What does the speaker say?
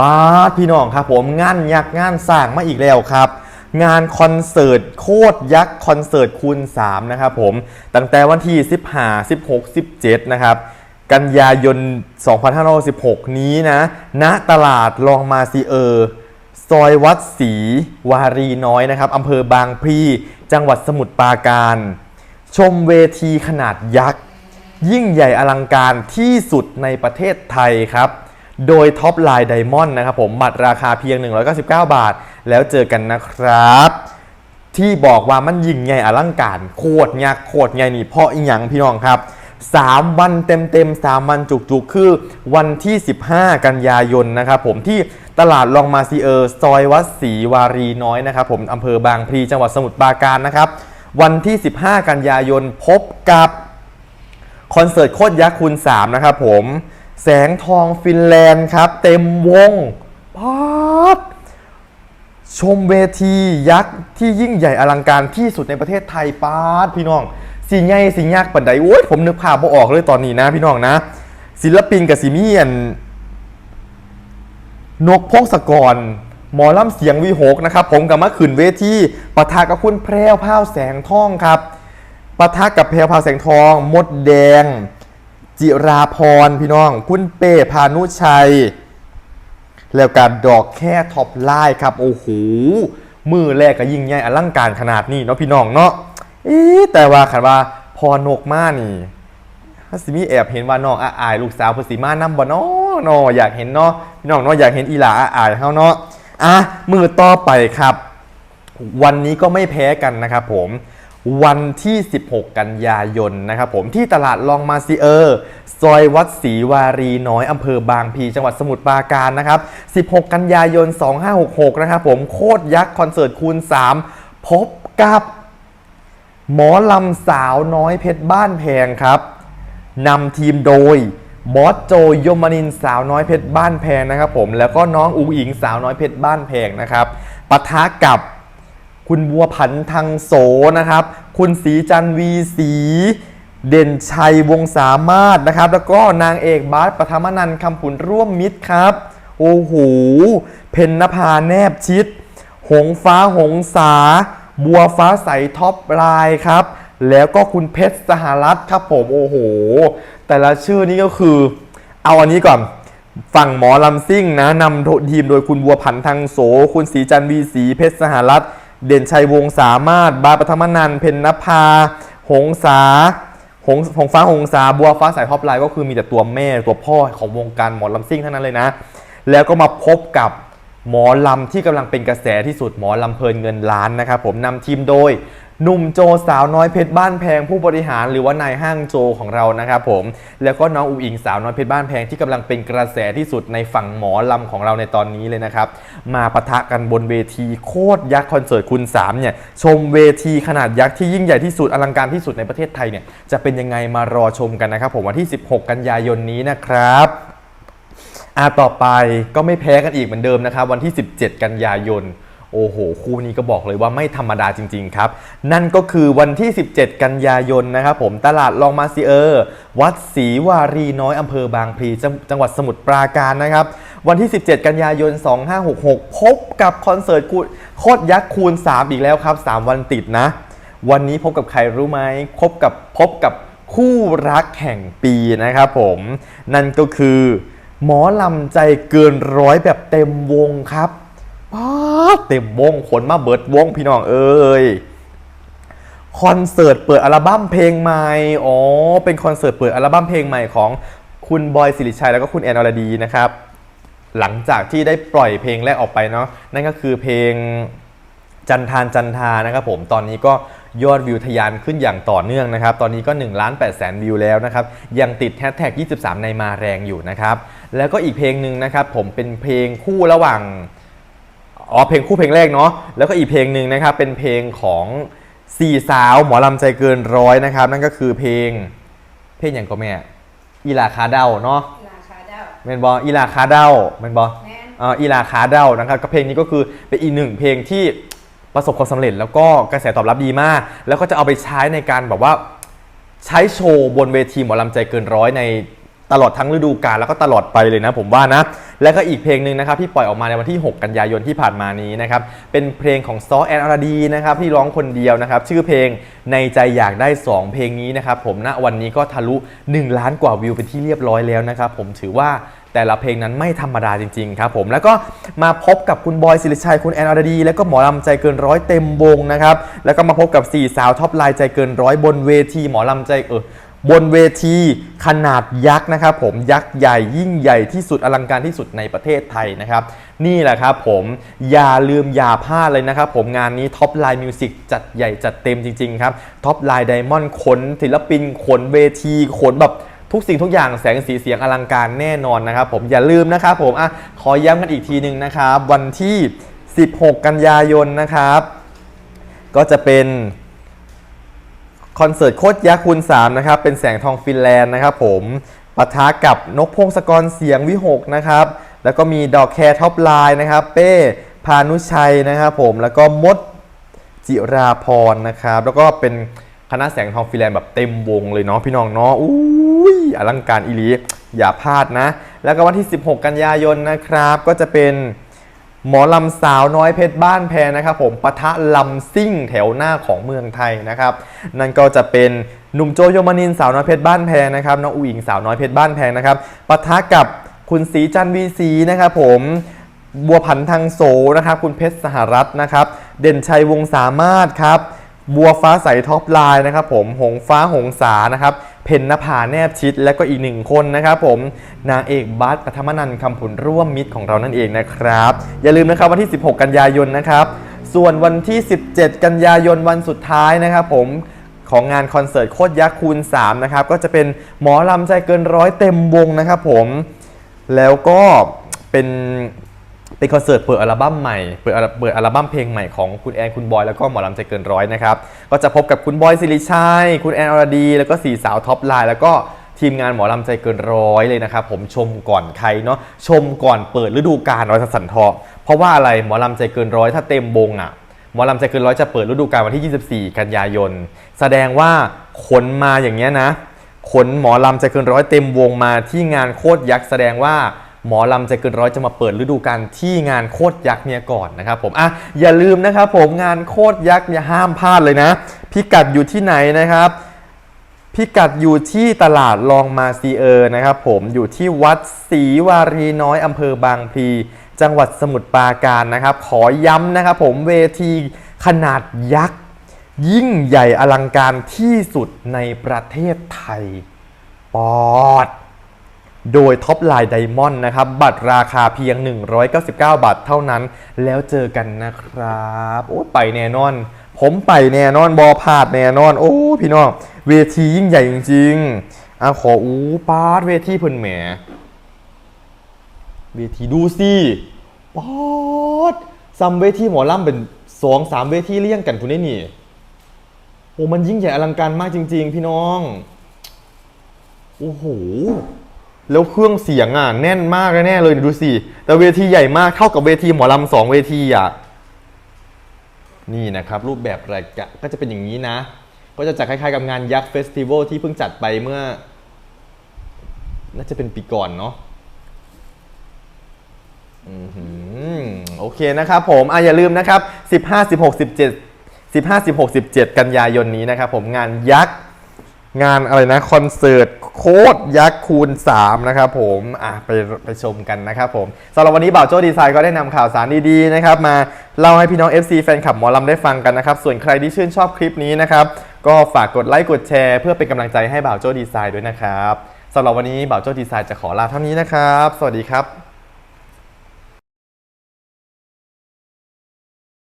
ป้าดพี่น้องครับผมงานยักษ์งานสร้างมาอีกแล้วครับ งานคอนเสิร์ตโคตรยักษ์คอนเสิร์ตคูณ 3 นะครับผม ตั้งแต่วันที่ 15 16 17 นะครับ กันยายน 2516 นี้นะ ณตลาดลองมาซีเออร์ซอยวัดศรีวารีน้อยนะครับอำเภอบางพลีจังหวัดสมุทรปราการ ชมเวทีขนาดยักษ์ ยิ่งใหญ่อลังการที่สุดในประเทศไทยครับ โดยท็อปไลน์ไดมอนด์นะครับผมบัตรราคาเพียง 199 บาท แล้วเจอกันนะครับ ที่บอกว่ามันยิ่งใหญ่อลังการ โคตรยักโคตรใหญ่นี่เพราะอีหยังพี่น้องครับ 3 วันเต็มๆ 3 วันจุกๆ คือวันที่ 15 กันยายนนะครับผมที่ตลาดลองมาซีเออร์ซอยวัดศรีวารีน้อยนะครับผมอำเภอบางพลีจังหวัดสมุทรปราการนะครับ วันที่ 15 กันยายนพบกับคอนเสิร์ตโคตรยักษ์คูณ3นะครับผม แสงทองฟินแลนด์ครับ เต็มวงพาดชมเวทียักษ์ที่ยิ่งใหญ่อลังการที่สุดในประเทศไทยปาดพี่น้องสีใหญ่สียักษ์ปันใดโอ้ยผมนึกภาพบ่ออกเลยตอนนี้นะพี่น้องนะ ศิลปินกับสีเมียนนกพงศกร หมอลำเสียงวีหกนะครับ ผมกับมาขืนเวทีปะทะกับคุณแพรวพราวแสงทองครับปะทะกับแพรวพาวแสงทอง มดแดง จิราพรพี่น้อง คุณเป้พานุชัย แล้วการดอกแค่ท็อปไลน์ครับ โอ้โหมือแรกก็ยิ่งใหญ่อลังการขนาดนี้เนาะพี่น้องเนาะอ๊ะแต่ว่าคันว่าพอนกมานี่ถ้าสิมีแอบเห็นว่าน้องอาอายลูกสาวพนสิมานำบ่เนาะเนาะอยากเห็นเนาะพี่น้องเนาะอยากเห็นอีหลาอาอายเฮาเนาะอะมือต่อไปครับ วันนี้ก็ไม่แพ้กันนะครับผม วันที่ 16 กันยายนนะครับผมที่ตลาดลองมาซีเออร์ซอยวัดศรีวารีน้อยอำเภอบางพีจังหวัดสมุทรปราการนะครับ 16 กันยายน 2566 นะครับผมโคตรยักษ์คอนเสิร์ตคูณ 3 พบกับหมอลำสาวน้อยเพชรบ้านแพงครับนำทีมโดยบอสโจยมนินสาวน้อยเพชรบ้านแพงนะครับผมแล้วก็น้องอุ๋งอิงสาวน้อยเพชรบ้านแพงนะครับปะทะกับ คุณบัวพันธ์ทางโสนะครับ คุณศรีจันวีศรีเด่นชัยวงสามารถนะครับ แล้วก็นางเอกบาสปฐมนันท์คำผุนร่วมมิตรครับ โอ้โห เพนนภาแนบชิด หงฟ้าหงสา บัวฟ้าใสท็อปไลน์ครับ แล้วก็คุณเพชรสหรัฐครับผม โอ้โห แต่ละชื่อนี้ก็คือ เอาอันนี้ก่อน ฝั่งหมอลำซิ่งนะนำทีมโดยคุณบัวผันทางโส คุณศรีจันวีศรีเพชรสหรัฐ เด่นชัยวงสามารถ บาปธรรมนันเพนนภา หงสาหงหงฟ้าหงสาบัวฟ้าสายท็อปไลน์ก็คือมีแต่ตัวแม่ตัวพ่อของวงการหมอลำซิ่งเท่านั้นเลยนะ แล้วก็มาพบกับหมอลำที่กำลังเป็นกระแสที่สุดหมอลำเพลินเงินล้านนะครับผมนำทีมโดย หนุ่มโจสาวน้อยเพชรบ้านแพงผู้บริหารหรือว่านายห้างโจของเรานะครับผม แล้วก็น้องอุ๋งอิงสาวน้อยเพชรบ้านแพงที่กำลังเป็นกระแสที่สุดในฝั่งหมอลำของเราในตอนนี้เลยนะครับ มาปะทะกันบนเวทีโคตรยักษ์คอนเสิร์ตคุณ3เนี่ยชมเวทีขนาดยักษ์ที่ยิ่งใหญ่ที่สุดอลังการที่สุดในประเทศไทยเนี่ยจะเป็นยังไงมารอชมกันนะครับผมวันที่ 16 กันยายนนี้นะครับอ่าต่อไปก็ไม่แพ้กันอีกเหมือนเดิมนะครับวันที่ 17 กันยายน โอ้โห คู่นี้ก็บอกเลยว่าไม่ธรรมดาจริง ๆ ครับ นั่นก็คือวันที่ 17 กันยายนนะครับผมตลาดลองมาซีเออร์วัดศรีวารีน้อยอำเภอบางพลีจังจังหวัดสมุทรปราการนะครับ วันที่ 17 กันยายน 2566 พบกับคอนเสิร์ตคูโคตรยักษ์คูณ 3 อีกแล้วครับ 3 วันติดนะ วันนี้พบกับใครรู้ไหมพบกับพบกับคู่รักแห่งปีนะครับผม นั่นก็คือ หมอลำใจเกินร้อยแบบเต็มวงครับป๊า เต็มวงขนมาเบิดวงพี่น้องเอ้ยคอนเสิร์ตเปิดอัลบั้มเพลงใหม่อ๋อเป็นคอนเสิร์ตเปิดอัลบั้มเพลงใหม่ของคุณบอยสิริชัยแล้วก็คุณแอนอรดีนะครับ หลังจากที่ได้ปล่อยเพลงแรกออกไปเนาะนั่นก็คือเพลงจันทานจันทานะครับผมตอนนี้ก็ยอดวิวทะยานขึ้นอย่างต่อเนื่องนะครับ ตอนนี้ก็1ล้าน8แสนวิวแล้วนะครับ ยังติดแฮชแท็ก23 ในมาแรงอยู่นะครับ แล้วก็อีกเพลงหนึ่งนะครับผมเป็นเพลงคู่ระหว่าง อ๋อเพลงคู่เพลงแรกเนาะแล้วก็อีกเพลงหนึ่งนะครับเป็นเพลงของสี่สาวหมอลำใจเกินร้อยนะครับ นั่นก็คือเพลงเพลงอย่างก็แม่อีลาคาเดาเนาะราคาเด้าเมนบออีลาคาเดาเมนบอแม่นเอ่ออีลาคาเดานะครับก็เพลงนี้ก็คือเป็นอีกหนึ่งเพลงที่ประสบความสำเร็จแล้วก็กระแสตอบรับดีมาก แล้วก็จะเอาไปใช้ในการแบบว่าใช้โชว์บนเวทีหมอลำใจเกินร้อยใน ตลอดทั้งฤดูกาลแล้วก็ตลอดไปเลยนะผมว่านะ แล้วก็อีกเพลงหนึ่งนะครับที่ปล่อยออกมาในวันที่ 6 กันยายนที่ผ่านมานี้นะครับเป็นเพลงของซอแอนอรดีนะครับที่ร้องคนเดียวนะครับชื่อเพลงในใจอยากได้ 2 เพลงนี้นะครับผมณวันนี้ก็ทะลุ 1 ล้านกว่าวิวเป็นที่เรียบร้อยแล้วนะครับผมถือว่าแต่ละเพลงนั้นไม่ธรรมดาจริงๆครับผมแล้วก็มาพบกับคุณบอยสิริชัยคุณแอนอรดี แล้วก็หมอลำใจเกินร้อยเต็มวงนะครับแล้วก็มาพบกับสี่สาวท็อปไลน์ใจเกินร้อยบนเวทีหมอลำใจเออ บนเวทีขนาดยักษ์นะครับผมยักษ์ใหญ่ยิ่งใหญ่ที่สุดอลังการที่สุดในประเทศไทยนะครับ นี่แหละครับผมอย่าลืมอย่าพลาดเลยนะครับผมงานนี้ท็อปไลน์มิวสิกจัดใหญ่จัดเต็มจริง ๆ ครับท็อปไลน์ไดมอนด์ขนศิลปินขนเวทีขนแบบทุกสิ่งทุกอย่างแสงสีเสียงอลังการแน่นอนนะครับผมอย่าลืมนะครับผมอะขอย้ำกันอีกทีหนึ่งนะครับ วันที่ 16 กันยายนนะครับ ก็จะเป็น คอนเสิร์ตโคตรยักษ์คูณ3นะครับเป็นแสงทองฟินแลนด์นะครับผมปะทะกับนกพงศกรเสียงวิหกนะครับแล้วก็มีดอกแคร์ท็อปไลน์นะครับเป้พานุชัยนะครับผมแล้วก็มดจิราพรนะครับแล้วก็เป็นคณะแสงทองฟินแลนด์แบบเต็มวงเลยเนาะพี่น้องเนาะอุ้ยอลังการอีลีอย่าพลาดนะ แล้วก็วันที่ 16 กันยายนนะครับ ก็จะเป็น หมอลำสาวน้อยเพชรบ้านแพนะครับผมปะทะลำซิ่งแถวหน้าของเมืองไทยนะครับนั่นก็จะเป็นหนุ่มโจโยมานินสาวน้อยเพชรบ้านแพนะครับน้องอุ๋งอิงสาวน้อยเพชรบ้านแพนะครับปะทะกับคุณสีจันวีสีนะครับผมบัวผันทางโสนะครับคุณเพชรสหรัฐนะครับเด่นชัยวงสามารถครับบัวฟ้าใสท็อปไลน์นะครับผมหงฟ้าหงสานะครับ เพนนภาแนบชิด และก็อีกหนึ่งคนนะครับผมนางเอกบัสปฐมนันคำผุนร่วมมิตรของเรานั่นเองนะครับ อย่าลืมนะครับวันที่ 16 กันยายนนะครับ ส่วนวันที่ 17 กันยายนวันสุดท้ายนะครับผมของงานคอนเสิร์ตโคตรยักษ์คูณ3นะครับก็จะเป็นหมอลำใจเกินร้อยเต็มวงนะครับผมแล้วก็เป็น เป็นคอนเสิร์ตเปิดอัลบั้มใหม่ เปิดอัลเปิดอัลบั้มเพลงใหม่ของคุณแอนคุณบอยแล้วก็หมอลำใจเกินร้อยนะครับ ก็จะพบกับคุณบอยสิริชัย คุณแอนอรดี แล้วก็สี่สาวท็อปไลน์แล้วก็ทีมงานหมอลำใจเกินร้อยเลยนะครับ ผมชมก่อนใครเนาะชมก่อนเปิดฤดูกาลร้อยสันทอเพราะว่าอะไรหมอลำใจเกินร้อยถ้าเต็มวงอะหมอลำใจเกินร้อยจะเปิดฤดูกาลวันที่ 24 กันยายน แสดงว่าขนมาอย่างเงี้ยนะขนหมอลำใจเกินร้อยเต็มวงมาที่งานโคตรยักษ์แสดงว่า หมอลำใจเกินร้อยจะมาเปิดฤดูกาลที่งานโคตรยักษ์เนี่ยก่อนนะครับผมอะอย่าลืมนะครับผมงานโคตรยักษ์เนี่ยห้ามพลาดเลยนะ พิกัดอยู่ที่ไหนนะครับพิกัดอยู่ที่ตลาดลองมาซีเออร์นะครับผมอยู่ที่วัดศรีวารีน้อยอำเภอบางพลีจังหวัดสมุทรปราการนะครับ ขอย้ำนะครับผมเวทีขนาดยักษ์ ยิ่งใหญ่อลังการที่สุดในประเทศไทย ปอด โดยท็อปไลน์ไดมอนด์นะครับ บัตรราคาเพียง 199 บาทเท่านั้น แล้วเจอกันนะครับ โอ้ไปแน่นอน ผมไปแน่นอนบอพาดแน่นอน โอ้ พี่น้อง เวทียิ่งใหญ่จริงๆอะขออู้ปาดเวทีเพิ่นแหม เวทีดูสิปอดซัมเวทีหมอลำเป็นสองสามเวทีเลี่ยงกันคุณได้นี่โอ้มันยิ่งใหญ่อลังการมากจริง ๆ พี่น้อง โอ้โห แล้วเครื่องเสียงอะแน่นมากแน่เลยดูสิแต่เวทีใหญ่มากเท่ากับเวทีหมอลำสองเวทีอะนี่นะครับรูปแบบรายการก็จะเป็นอย่างนี้นะ ก็จะจัดคล้ายๆกับงานยักษ์เฟสติวัลที่เพิ่งจัดไปเมื่อ น่าจะเป็นปีก่อนเนาะอือหือโอเคนะครับผมอะอย่าลืมนะครับ 15 16 17 15 16 17 กันยายนนี้นะครับผมงานยักษ์ งานอะไรนะ คอนเสิร์ตโคตรยักษ์คูณ 3 นะครับผมอะไปไปชมกันนะครับผมสำหรับวันนี้บ่าวโจ้ดีไซน์ก็ได้นำข่าวสารดีๆนะครับมาเล่าให้พี่น้อง FC แฟนคลับหมอลำได้ฟังกันนะครับ ส่วนใครที่ชื่นชอบคลิปนี้นะครับ ก็ฝากกดไลค์กดแชร์เพื่อเป็นกำลังใจให้บ่าวโจ้ดีไซน์ด้วยนะครับสำหรับวันนี้บ่าวโจ้ดีไซน์จะขอลาเท่านี้นะครับ สวัสดีครับ